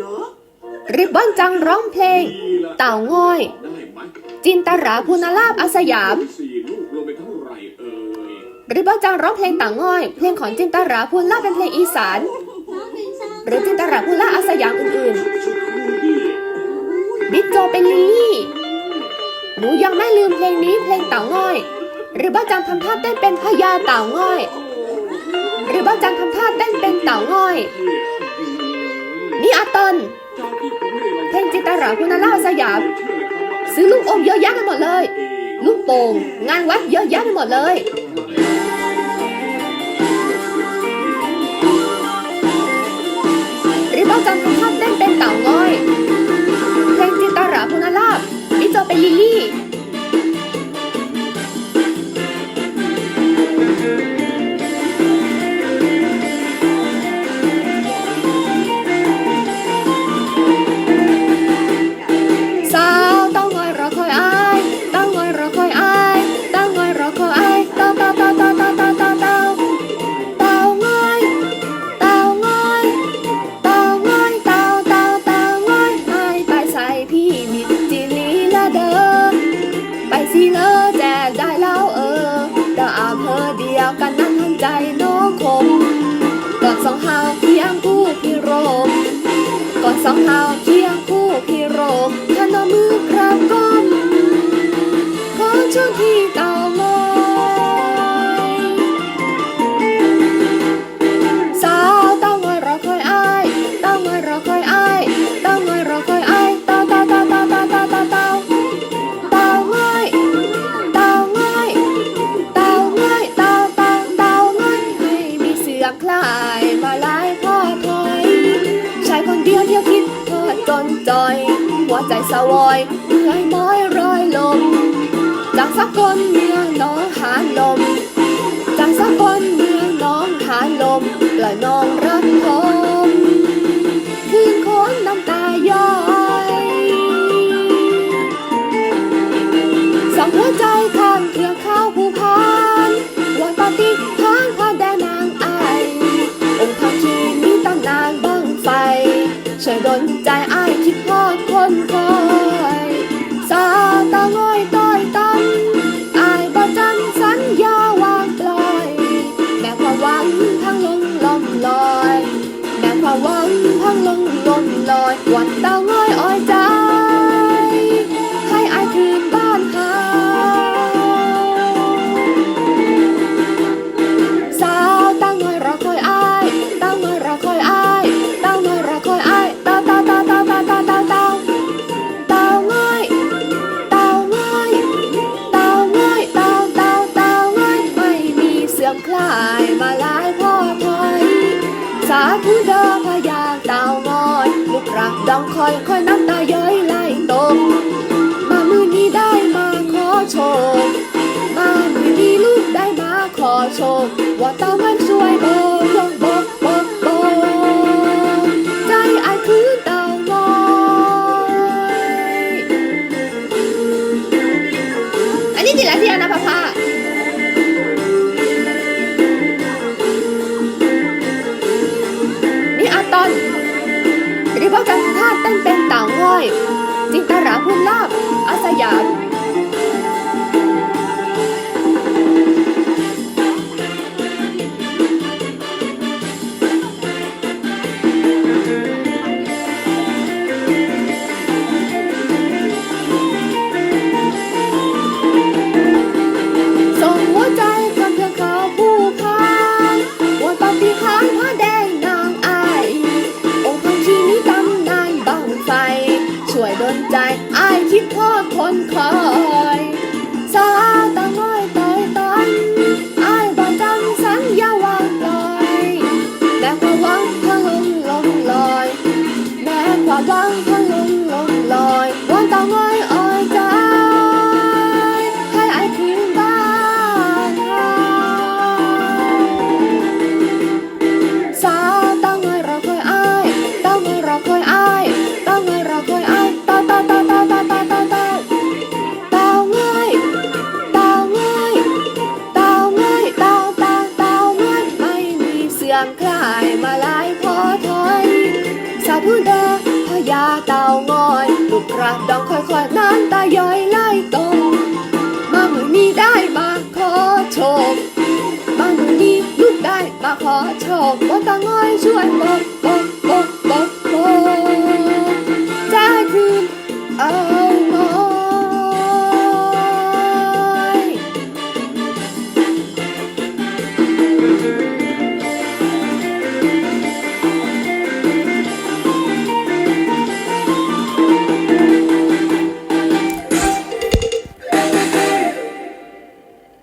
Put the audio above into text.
เหรอริบบอนจังร้องเพลง เต่าง้อยได้ไหมจินตราภูนาลาบอาสยามสี่ลูกรวมเป็นเท่าไหร่เอ่ยริบบอนจังร้องเพลงเต่าง้อย เพลงของจินตราภูนลาบเป็นเพลงอีสาน หรือจินตราภูนลาบอาสยามอื่นชุดคู่นี่ๆบิ๊กโจเป็นลิลลี่ หนูยังไม่ลืมเพลงนี้เพลงเต่าง้อย ริบบอนจังทำท่าเต้นเป็นพญาเต่าง้อย ริบบอนจังทำท่าเต้นเป็นเต่าง้อย เพลงจินตราลาบอาสยาม ซื้อลูกอมเยอะแยะไปหมดเลย ลูกโป่งงานวัดเยอะแยะไปหมดเลยริบอจันทำภาเต้นเป็นเต่างอยเพลงจินตราพุนาลาบมิโจเป็นลิลี่ ที่เต่างอยสาวเต่างอยรอคอยอายต่างงอยรอคอยอายต่างงอยรอคอยอายเต่าเต่าเต่าเต่าเต่าเต่าเต่าเต่าเต่างอยเต่างอยเต่างอยเต่าเต่าเต่างอยให้มีเสียงคลายมาไลายพ่อถอยชายคนเดียวเที่ยวคิดเพลิดจนจอย หัวใจสวอยเหนื่อยม้อย น้องรักผมคืนคนน้ำตาย้อยสองหัวใจข้ามเทือกเขาภูพานวันปฏิทานพาแดนนางไอองค์พระชีมีตำนานบังไฟช่วยดนใจไอคิดพอ วันเตาง้อยอ้อยใจ ให้อายคืนบ้านเฮาสาวเตั้งน้อยรอคอยอายเตั้งน้อยรอคอยอายเตั้งน้อยรอคอยอายเต้าเต้าเต้าเต้าเต้าเต้าเต้าเต้าเต้าง้อยเต้าง้อยเต้าง้อยเต้าเต้าเต้าง้อยไม่มีเสื่อมคลายมา องคอยคอยน้ำตาย้ยไหลตก มามือนี้ได้มาขอโชค มามือนี้ลูกได้มาขอโชค ว่าตามันช่วยบอก ต้นเป็นเต่างอย จินตราพูนลาบอาสยาม อคอยอายเต้าเงยรอคอยอายเต้าเต้าเต้าเต้าเต้าเต้าเต้าเต้าเต้าเงยเต้าเงยเต้าเงยเต้าเต้าเต้าเงยไม่มีเสียงคลายมาลายพอถอยสาธุเดอพญาเต่างอยลูกกระดองค่อยๆน้ำตาย้อยไล่ตรงมามือนี้ได้มาขอโชคบางมือนี้ลูกได้มาขอโชคว่าตาง่อยช่วยบอกบอก